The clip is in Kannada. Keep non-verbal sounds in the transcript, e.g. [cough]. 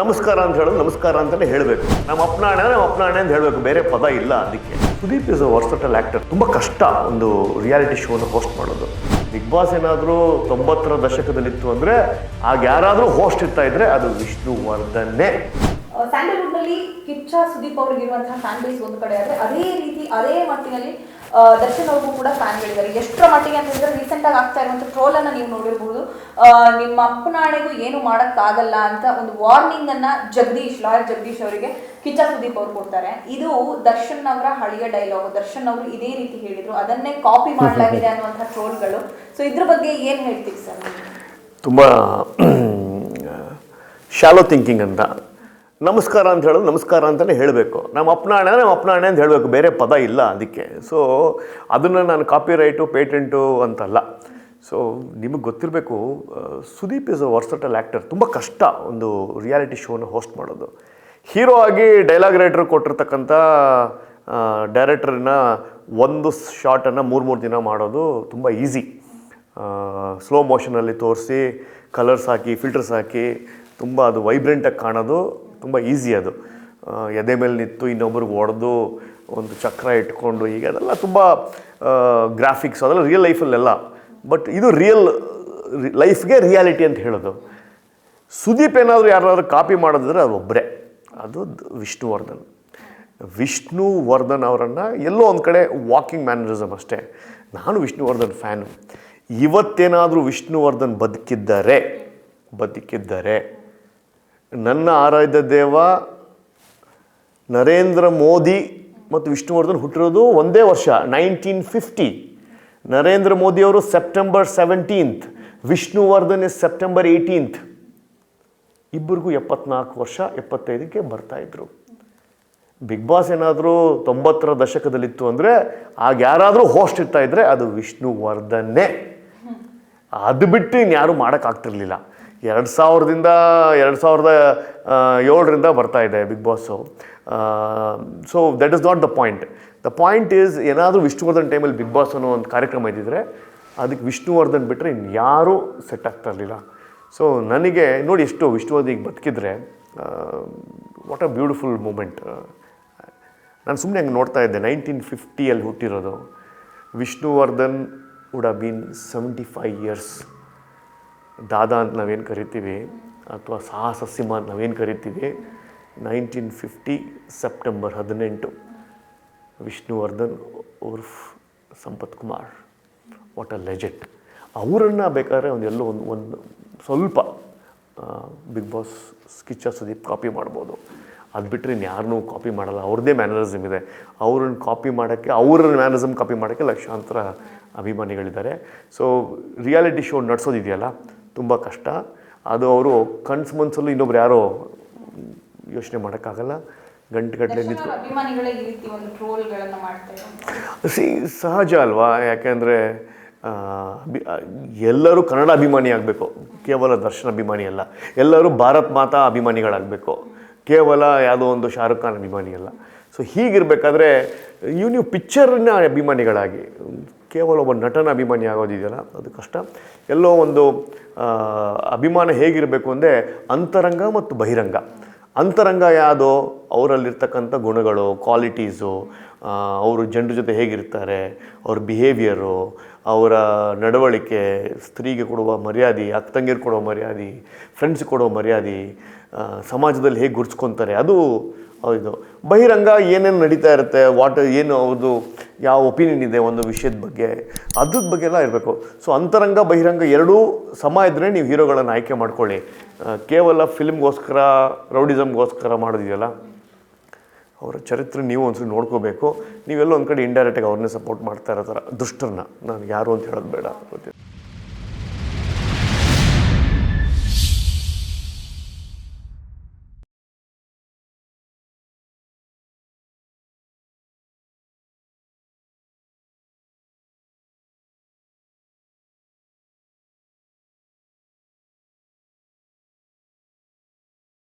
ನಮಸ್ಕಾರ ಅಂತ ಹೇಳೋದು ನಮಸ್ಕಾರ ಅಂತಲೇ ಹೇಳಬೇಕು. ನಮ್ಮ ಅಪ್ನಾಣೆ ನಮ್ಮ ಅಪ್ನಾಣೆ ಅಂತ ಹೇಳಬೇಕು, ಬೇರೆ ಪದ ಇಲ್ಲ ಅದಕ್ಕೆ. Sudeep is a versatile actor ತುಂಬ ಕಷ್ಟ ಒಂದು ರಿಯಾಲಿಟಿ ಶೋನ ಹೋಸ್ಟ್ ಮಾಡೋದು. ಬಿಗ್ ಬಾಸ್ ಏನಾದರೂ ತೊಂಬತ್ತರ ದಶಕದಲ್ಲಿತ್ತು ಅಂದರೆ ಆಗ ಯಾರಾದರೂ ಹೋಸ್ಟ್ ಇರ್ತಾ ಇದ್ರೆ ಅದು ವಿಷ್ಣುವರ್ಧನ್ನೇ. ವರ್ಧನೆ ಸ್ಯಾಂಡಲ್ವುಡ್ನಲ್ಲಿ ಕಿಚ್ಚ ಸುದೀಪ್ ಅವ್ರಿಗಿರುವಂತಹ ಫ್ಯಾನ್ ಬೇಸ್ ಒಂದು ಕಡೆ ಆದರೆ ಅದೇ ರೀತಿ, ಅದೇ ಮಟ್ಟಿನಲ್ಲಿ ದರ್ಶನ್ ಅವ್ರಿಗೂ ಕೂಡ ಫ್ಯಾನ್ ಫ್ಯಾನ್ಗಳಿದ್ದಾರೆ ಎಷ್ಟರ ಮಟ್ಟಿಗೆ ಅಂತ ಹೇಳಿದ್ರೆ ರೀಸೆಂಟ್ ಆಗಿ ಆಗ್ತಾ ಟ್ರೋಲ್ ಅನ್ನ ನೀವು ನೋಡಿರಬಹುದು ನಿಮ್ಮ ಅಪ್ಪನಾಣೆಗೂ ಏನು ಮಾಡಕ್ಕಾಗಲ್ಲ ಅಂತ ಒಂದು ವಾರ್ನಿಂಗ್ ಅನ್ನ ಜಗದೀಶ್ ಲಾಯರ್ ಜಗದೀಶ್ ಅವರಿಗೆ ಕಿಚ್ಚ ಸುದೀಪ್ ಅವ್ರು ಕೊಡ್ತಾರೆ. ಇದು ದರ್ಶನ್ ಅವರ ಹಳೆಯ ಡೈಲಾಗ್ ದರ್ಶನ್ ಅವರು ಇದೇ ರೀತಿ ಹೇಳಿದ್ರು. ಅದನ್ನೇ ಕಾಪಿ ಮಾಡಲಾಗಿದೆ ಅನ್ನುವಂತಹ ಟ್ರೋಲ್ಗಳು ಸೊ ಇದ್ರ ಬಗ್ಗೆ ಏನ್ ಹೇಳ್ತೀವಿ ಸರ್ ತುಂಬಾ [clears throat] ಶಾಲೋ ಥಿಂಕಿಂಗ್ ಅಂತ. ನಮಸ್ಕಾರ ಅಂತ ಹೇಳೋದು ನಮಸ್ಕಾರ ಅಂತಲೇ ಹೇಳಬೇಕು. ನಮ್ಮ ಅಪ್ಪನಾಣೆ ನಮ್ಮ ಅಪ್ನಾಣೆ ಅಂತ ಹೇಳಬೇಕು, ಬೇರೆ ಪದ ಇಲ್ಲ ಅದಕ್ಕೆ. ಸೊ ಅದನ್ನು ನಾನು ಕಾಪಿರೈಟು ಪೇಟೆಂಟು ಅಂತಲ್ಲ. ಸೊ ನಿಮಗೆ ಗೊತ್ತಿರಬೇಕು Sudeep is a versatile actor ತುಂಬ ಕಷ್ಟ ಒಂದು ರಿಯಾಲಿಟಿ ಶೋನ ಹೋಸ್ಟ್ ಮಾಡೋದು. ಹೀರೋ ಆಗಿ ಡೈಲಾಗ್ ರೈಟರ್ ಕೊಟ್ಟಿರ್ತಕ್ಕಂಥ ಡೈರೆಕ್ಟರ್ನ ಒಂದು ಶಾಟನ್ನು ಮೂರು ಮೂರು ದಿನ ಮಾಡೋದು ತುಂಬ ಈಸಿ ಸ್ಲೋ ಮೋಷನಲ್ಲಿ ತೋರಿಸಿ ಕಲರ್ಸ್ ಹಾಕಿ ಫಿಲ್ಟರ್ಸ್ ಹಾಕಿ, ತುಂಬ ಅದು ವೈಬ್ರೆಂಟಾಗಿ ಕಾಣೋದು ತುಂಬ ಈಸಿ ಅದು. ಎದೆ ಮೇಲೆ ನಿಂತು ಇನ್ನೊಬ್ರಿಗೆ ಹೊಡೆದು ಒಂದು ಚಕ್ರ ಇಟ್ಕೊಂಡು ಈಗ ಅದೆಲ್ಲ ತುಂಬ ಗ್ರಾಫಿಕ್ಸ್ ಅದೆಲ್ಲ ರಿಯಲ್ ಲೈಫಲ್ಲೆಲ್ಲ ಬಟ್ ಇದು ರಿಯಲ್ ಲೈಫ್ಗೆ ರಿಯಾಲಿಟಿ ಅಂತ ಹೇಳೋದು. ಸುದೀಪ್ ಏನಾದರೂ ಯಾರಾದರೂ ಕಾಪಿ ಮಾಡೋದಿದ್ರೆ ಅದು ಒಬ್ಬರೇ ಅದು ವಿಷ್ಣುವರ್ಧನ್. ವಿಷ್ಣುವರ್ಧನ್ ಅವರನ್ನು ಎಲ್ಲೋ ಒಂದು ಕಡೆ ವಾಕಿಂಗ್ ಮ್ಯಾನರಿಸಮ್ ಅಷ್ಟೇ. ನಾನು ವಿಷ್ಣುವರ್ಧನ್ ಫ್ಯಾನು ಇವತ್ತೇನಾದರೂ ವಿಷ್ಣುವರ್ಧನ್ ಬದುಕಿದ್ದಾರೆ ಬದುಕಿದ್ದಾರೆ ನನ್ನ ಆರಾಧ್ಯ ದೇವ ನರೇಂದ್ರ ಮೋದಿ ಮತ್ತು ವಿಷ್ಣುವರ್ಧನ್ ಹುಟ್ಟಿರೋದು ಒಂದೇ ವರ್ಷ ನೈನ್ಟೀನ್ ಫಿಫ್ಟಿ ನರೇಂದ್ರ ಮೋದಿಯವರು September seventeenth Vishnuvardhan is September eighteenth ಇಬ್ಬರಿಗೂ ಎಪ್ಪತ್ನಾಲ್ಕು ವರ್ಷ, ಎಪ್ಪತ್ತೈದಕ್ಕೆ ಬರ್ತಾಯಿದ್ರು ಬಿಗ್ ಬಾಸ್ ಏನಾದರೂ ತೊಂಬತ್ತರ ದಶಕದಲ್ಲಿತ್ತು ಅಂದರೆ ಆಗ ಯಾರಾದರೂ ಹೋಸ್ಟ್ ಇರ್ತಾ ಇದ್ರೆ ಅದು ವಿಷ್ಣುವರ್ಧನ್ನೇ. ಅದು ಬಿಟ್ಟು ಇನ್ಯಾರೂ ಮಾಡೋಕ್ಕಾಗ್ತಿರ್ಲಿಲ್ಲ. ಎರಡು ಸಾವಿರದಿಂದ ಎರಡು ಸಾವಿರದ ಏಳರಿಂದ ಬರ್ತಾ ಇದೆ Bigg Boss so that is not the point the point is ಏನಾದರೂ ವಿಷ್ಣುವರ್ಧನ್ ಟೈಮಲ್ಲಿ ಬಿಗ್ ಬಾಸ್ ಅನ್ನೋ ಒಂದು ಕಾರ್ಯಕ್ರಮ ಇದ್ದಿದ್ರೆ ಅದಕ್ಕೆ ವಿಷ್ಣುವರ್ಧನ್ ಬಿಟ್ಟರೆ ಇನ್ಯಾರೂ ಸೆಟ್ ಆಗ್ತಾ ಇರಲಿಲ್ಲ. ಸೊ ನನಗೆ ನೋಡಿ ಎಷ್ಟು ವಿಷ್ಣುವರ್ಧನ್ ಈಗ ಬದುಕಿದ್ರೆ ವಾಟ್ ಅ ಬ್ಯೂಟಿಫುಲ್ ಮೂಮೆಂಟ್ ನಾನು ಸುಮ್ಮನೆ ಹಂಗೆ ನೋಡ್ತಾ ಇದ್ದೆ ನೈನ್ಟೀನ್ ಫಿಫ್ಟಿಯಲ್ಲಿ ಹುಟ್ಟಿರೋದು. Vishnuvardhan would have been seventy five years Dada ಅಂತ ನಾವೇನು ಕರಿತೀವಿ ಅಥವಾ ಸಾಹಸ ಸಿಂಹ ಅಂತ ನಾವೇನು ಕರಿತೀವಿ? ನೈನ್ಟೀನ್ ಫಿಫ್ಟಿ ಸೆಪ್ಟೆಂಬರ್ ಹದಿನೆಂಟು. Vishnuvardhan ಉರ್ಫ್ Sampath Kumar. What a legend ಅವರನ್ನು ಬೇಕಾದ್ರೆ ಒಂದು ಎಲ್ಲೋ ಒಂದು ಒಂದು ಸ್ವಲ್ಪ ಬಿಗ್ ಬಾಸ್ ಸ್ಕಿಚ್ಚ ಸುದೀಪ್ ಕಾಪಿ ಮಾಡ್ಬೋದು. ಅದು ಬಿಟ್ಟರೆ ಇನ್ಯಾರನ್ನೂ ಕಾಪಿ ಮಾಡಲ್ಲ. ಅವ್ರದ್ದೇ ಮ್ಯಾನರಿಸಮ್ ಇದೆ. ಅವ್ರನ್ನ ಕಾಪಿ ಮಾಡೋಕ್ಕೆ ಅವ್ರ ಮ್ಯಾನರಿಸಮ್ ಕಾಪಿ ಮಾಡೋಕ್ಕೆ ಲಕ್ಷಾಂತರ ಅಭಿಮಾನಿಗಳಿದ್ದಾರೆ. ಸೊ ರಿಯಾಲಿಟಿ ಶೋ ನಡೆಸೋದಿದೆಯಲ್ಲ? ತುಂಬ ಕಷ್ಟ. ಅದು ಅವರು ಕಣ್ಸು ಮನಸ್ಸಲ್ಲೂ ಇನ್ನೊಬ್ರು ಯಾರೋ ಯೋಚನೆ ಮಾಡೋಕ್ಕಾಗಲ್ಲ. ಗಂಟೆಗಟ್ಟಲೆ ನಿಂತು ಸಿ ಸಹಜ ಅಲ್ವಾ? ಯಾಕೆಂದರೆ ಎಲ್ಲರೂ ಕನ್ನಡ ಅಭಿಮಾನಿ ಆಗಬೇಕು. ಕೇವಲ ದರ್ಶನ ಅಭಿಮಾನಿ ಅಲ್ಲ. ಎಲ್ಲರೂ ಭಾರತ್ ಮಾತಾ ಅಭಿಮಾನಿಗಳಾಗಬೇಕು. ಕೇವಲ ಯಾವುದೋ ಒಂದು ಶಾರುಖ್ ಖಾನ್ ಅಭಿಮಾನಿ ಅಲ್ಲ. ಸೊ ಹೀಗಿರಬೇಕಾದ್ರೆ ಇವು ನೀವು ಪಿಕ್ಚರ್ನ ಅಭಿಮಾನಿಗಳಾಗಿ ಕೇವಲ ಒಬ್ಬ ನಟನ ಅಭಿಮಾನಿ ಆಗೋದಿದೆಯಲ್ಲ? ಅದು ಕಷ್ಟ. ಎಲ್ಲೋ ಒಂದು ಅಭಿಮಾನ ಹೇಗಿರಬೇಕು ಅಂದರೆ ಅಂತರಂಗ ಮತ್ತು ಬಹಿರಂಗ. ಅಂತರಂಗ ಯಾವುದು? ಅವರಲ್ಲಿರ್ತಕ್ಕಂಥ ಗುಣಗಳು ಕ್ವಾಲಿಟೀಸು ಅವರು ಜನರ ಜೊತೆ ಹೇಗಿರ್ತಾರೆ, ಅವ್ರ ಬಿಹೇವಿಯರು ಅವರ ನಡವಳಿಕೆ, ಸ್ತ್ರೀಗೆ ಕೊಡುವ ಮರ್ಯಾದೆ, ಅಕ್ಕ ತಂಗಿರು ಕೊಡೋ ಮರ್ಯಾದೆ ಫ್ರೆಂಡ್ಸ್ ಕೊಡೋ ಮರ್ಯಾದೆ ಸಮಾಜದಲ್ಲಿ ಹೇಗೆ ಗುರ್ಸ್ಕೊತಾರೆ, ಅದು ಇದು ಬಹಿರಂಗ ಏನೇನು ನಡೀತಾ ಇರುತ್ತೆ ವಾಟ್ ಏನು ಅವ್ರದ್ದು ಯಾವ ಒಪಿನಿಯನ್ ಇದೆ ಒಂದು ವಿಷಯದ ಬಗ್ಗೆ, ಅದ್ರದ ಬಗ್ಗೆ ಎಲ್ಲ ಇರಬೇಕು. ಸೊ ಅಂತರಂಗ, ಬಹಿರಂಗ ಎರಡೂ ಸಮ ಇದ್ದರೆ ನೀವು ಹೀರೋಗಳನ್ನು ಆಯ್ಕೆ ಮಾಡ್ಕೊಳ್ಳಿ. ಕೇವಲ ಫಿಲ್ಮ್ಗೋಸ್ಕರ, ರೌಡಿಸಮ್ಗೋಸ್ಕರ ಮಾಡೋದಿದೆಯಲ್ಲ? ಅವರ ಚರಿತ್ರೆ ನೀವು ಒಂದ್ಸರಿ ನೋಡ್ಕೋಬೇಕು. ನೀವೆಲ್ಲ ಒಂದು ಕಡೆ ಇಂಡೈರೆಕ್ಟಾಗಿ ಅವ್ರನ್ನೇ ಸಪೋರ್ಟ್ ಮಾಡ್ತಾ ಇರೋ ಥರ, ದುಷ್ಟರನ್ನ. ನಾನು ಯಾರು ಅಂತ ಹೇಳೋದು ಬೇಡ, ಗೊತ್ತಿಲ್ಲ.